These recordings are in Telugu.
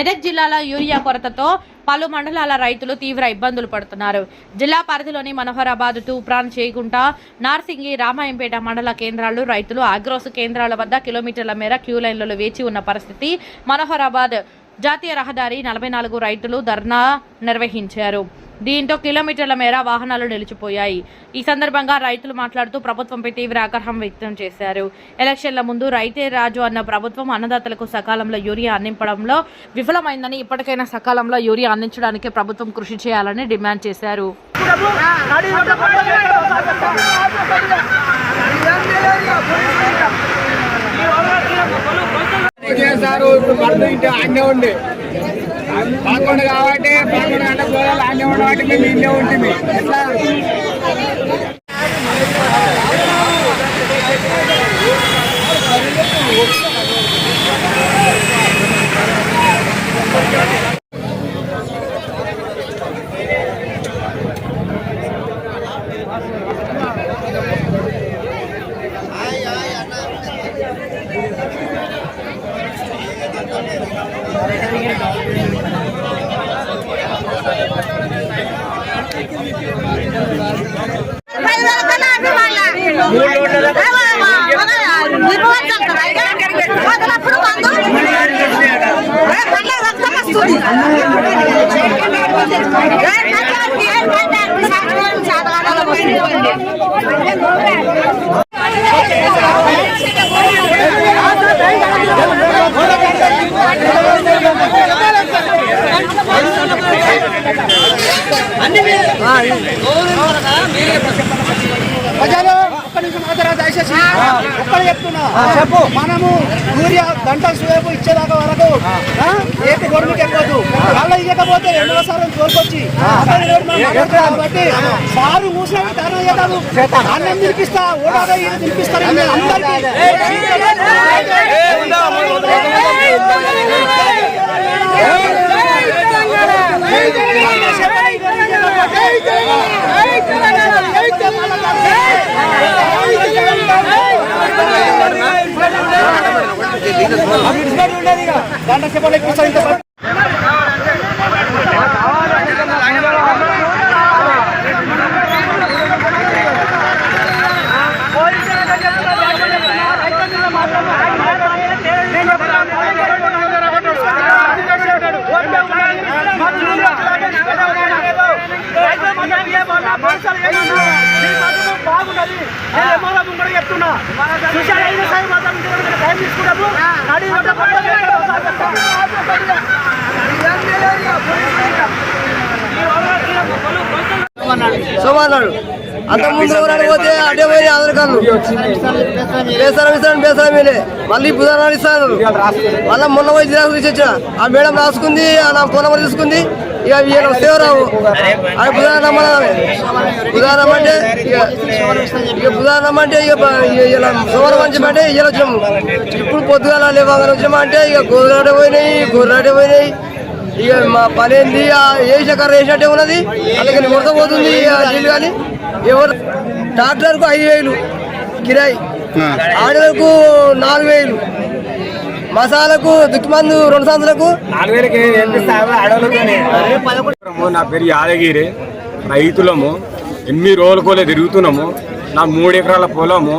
మెదక్ జిల్లాలో యూరియా కొరతతో పలు మండలాల రైతులు తీవ్ర ఇబ్బందులు పడుతున్నారు. జిల్లా పరిధిలోని మనోహరాబాద్ తూప్రాన్ చేయకుండా నార్సింగి రామాయంపేట మండల కేంద్రాలు రైతులు అగ్రోస్ కేంద్రాల వద్ద కిలోమీటర్ల మేర క్యూ లైన్లలో వేచి ఉన్న పరిస్థితి మనోహరాబాద్ జాతీయ రహదారి నలభై నాలుగు రైతులు ధర్నా నిర్వహించారు. దీంతో కిలోమీటర్ల మేర వాహనాలు నిలిచిపోయాయి. ఈ సందర్భంగా రైతులు మాట్లాడుతూ ప్రభుత్వంపై తీవ్ర ఆగ్రహం వ్యక్తం చేశారు. ఎలక్షన్ల ముందు రైతే రాజు అన్న ప్రభుత్వం అన్నదాతలకు సకాలంలో యూరియా అందించడంలో విఫలమైందని ఇప్పటికైనా సకాలంలో యూరియా అందించడానికి ప్రభుత్వం కృషి చేయాలని డిమాండ్ చేశారు. చేశారు. ఇప్పుడు మరణ ఇంటి ఆన్నే ఉండి పదకొండు కాబట్టి పదకొండు గంటల దూరాలు ఆన్నే ఉండి కాబట్టి మేము ఇల్లే మూడు ప్రజలు ఒక్క నిమిషం ఆదరా దయచేసి ఒక్కడు చెప్తున్నా చెప్పు మనము యూరియా గంట సేపు ఇచ్చేదాకా వరకు ఏక గొడవకి ఎక్కదు అలా ఇవ్వకపోతే రెండవ సార్లు మాట్లాడుతున్నాం కాబట్టి సారు మూసినవి కారణం చేద్దాము అన్నం తినిపిస్తా ఇది తినిపిస్తారు గంట গানটা সে বলে বিস্তারিত సోమన్నాడు అంత ముందు ఎవరైనా పోతే అడ్డే పోయి ఆధార్ కార్డు బేసరం ఇస్తాను బేసరం మీదే. మళ్ళీ బుధవారం ఇస్తాను. మళ్ళీ మొన్న పోయి జిరాక్స్ తీసి ఆ మేడం రాసుకుంది నా ఫోన్ నెంబర్ తీసుకుంది. ఇక వీళ్ళు వస్తే రావు. అది బుధవారం రమ్మన్నామే బుధవారం రమ్మంటే ఇక బుధవారం రమ్మంటే ఇక ఇలా సోమవారం మంచి అంటే ఇవాళ వచ్చినాము. ఇప్పుడు పొద్దుగాల లేవగానే వచ్చినామంటే ఇక గోధులాడే పోయినాయి గొర్రెలాడే పోయినాయి. ఇక మా పని ఏంది? వేసిన కర్ర వేసినట్టే ఉన్నది. అలాగే ముడత పోతుంది ఆ నీళ్ళు కానీ. ఎవరు? డాక్టర్కు ఐదు వేలు. కిరాయి. ఆడలకు నాలుగు వేలు. మసాలకు దుక్కిమందు రెండు సంవత్సరాలకు నా పేరు యాదగిరి. రైతులము. ఎనిమిది రోజులకోలే తిరుగుతున్నాము. నా మూడు ఎకరాల పొలము.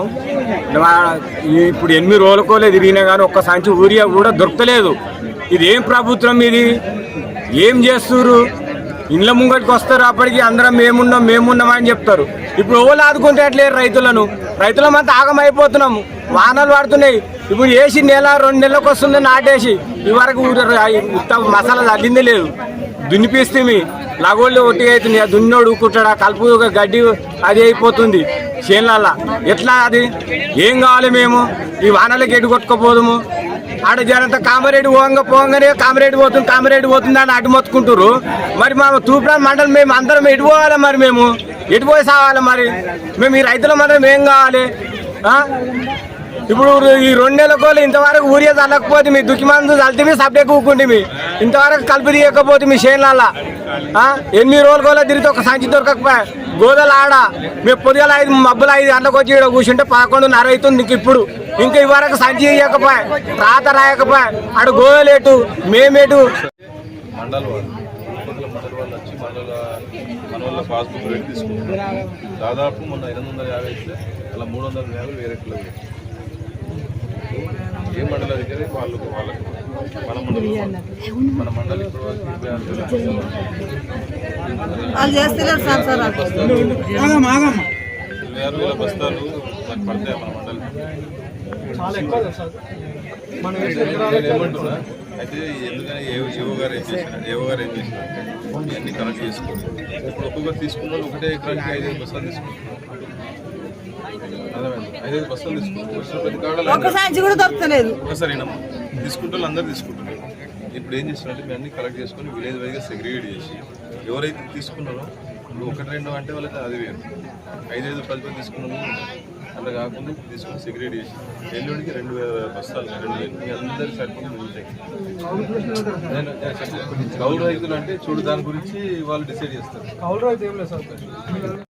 ఇప్పుడు ఎనిమిది రోజులకోలే తిరిగినా కానీ ఒక్క సంచి ఊరియా కూడా దొరకలేదు. ఇది ఏం ప్రభుత్వం ఇది? ఏం చేస్తున్నారు ఇండ్ల ముంగటికి వస్తారు అప్పటికి అందరం మేమున్నాం మేమున్నాం అని చెప్తారు. ఇప్పుడు ఎవరు ఆదుకుంటట్లేరు రైతులను? రైతులమంతా ఆగమైపోతున్నాము. వానలు పడుతున్నాయి. ఇప్పుడు వేసి నెల రెండు నెలలకు వస్తుంది నాటేసి. ఇవరకు వరకు మసాలా తగ్గింది లేదు. దున్నిపిస్తే లగోళ్ళు ఒట్టి అవుతుంది ఆ దున్నోడు కుట్టడా కలుపు ఒక గడ్డి అది అయిపోతుంది చేనులల్ల. ఎట్లా అది? ఏం కావాలి మేము? ఈ వానలకి ఎటు కొట్టుకోపోదుము? ఆడ జనంతా కామరేడు పోంగ పోంగనే కామరేడు పోతుంది కామరేడు పోతుంది అని అటు మొత్తుకుంటారు మరి మా తూప్రాన్ మండలం మేము అందరం ఎటు పోవాలి మరి మేము? ఎటు పోయి సావాలి మరి? మేము ఈ రైతుల మాత్రం ఏం కావాలి? ఇప్పుడు ఈ రెండు నెలల కోళ్ళు ఇంతవరకు ఊరియా చల్లకపోతే మీ దుక్కి మందు చల్లితే సబ్డే కూకుంటే మీ. ఇంతవరకు కలుపు తీయకపోతే మీ చేనులల్లా. ఎన్ని రోజుల కోళ్ళ తిరిగితే ఒక సంచి దొరకకపోయా? గోదలు ఆడ మేము పొద్దుగాల ఐదు మబ్బులు ఐదు గంటలకు వచ్చి కూర్చుంటే పదకొండున్నర అవుతుంది ఇంక ఇప్పుడు. ఇంకా ఇవరకు సంచి ఇవ్వకపోయా రాత రాయకపోయా అడు గోయలేటు మేమేటు పాస్బుక్ రేట్ దాదాపు మొన్న ఎనిమిది వందల యాభై ఇస్తే అలా మూడు వందల యాభై వేరే ఏ మండల దగ్గర వాళ్ళు వాళ్ళకి మన మండలం మన మండలి ఇరవై ఆరు వేల బస్తాలు నాకు పడతాయి మన మండలి ఏమంటున్నా? అయితే ఎందుకని ఏ ఏవో గారు ఏం చేశారు ఏవో గారు ఏం చేశారంటే ఇవన్నీ కనెక్ట్ చేసుకోండి. ఇప్పుడు ఒక్కొక్కరు తీసుకున్న వాళ్ళు ఒకటే ఎకరానికి ఐదైదు బస్తాలు తీసుకుంటారు అర్థమైంది? ఐదైదు బస్తాలు తీసుకుంటారు ప్రతి కాడ దొరకలేదు ఒకసారి వినమ్మా. తీసుకుంటే వాళ్ళు అందరూ తీసుకుంటున్నారు. ఇప్పుడు ఏం చేస్తున్నారంటే మేము అన్ని కలెక్ట్ చేసుకొని విలేజ్ వైజ్గా సెగ్రిగేట్ చేసి ఎవరైతే తీసుకున్నారో ఇప్పుడు ఒకటి రెండు అంటే వాళ్ళకి అది వేరు. ఐదైదు పది పది తీసుకున్నాము అలా కాకుండా ఇప్పుడు తీసుకొని సిగరెట్ చేసి ఎల్లుండికి రెండు వేల బస్తాలు రెండు వేలు. మీ అందరి ఉంటాయి నేను- కౌలు రైతులు అంటే చూడు దాని గురించి వాళ్ళు డిసైడ్ చేస్తారు. అవులరాదు ఏం లేదు